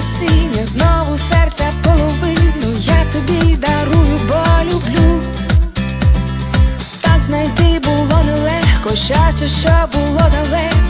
синє, знову серця половину я тобі дарую, бо люблю. Так знайти було нелегко, щастя, що було далеко.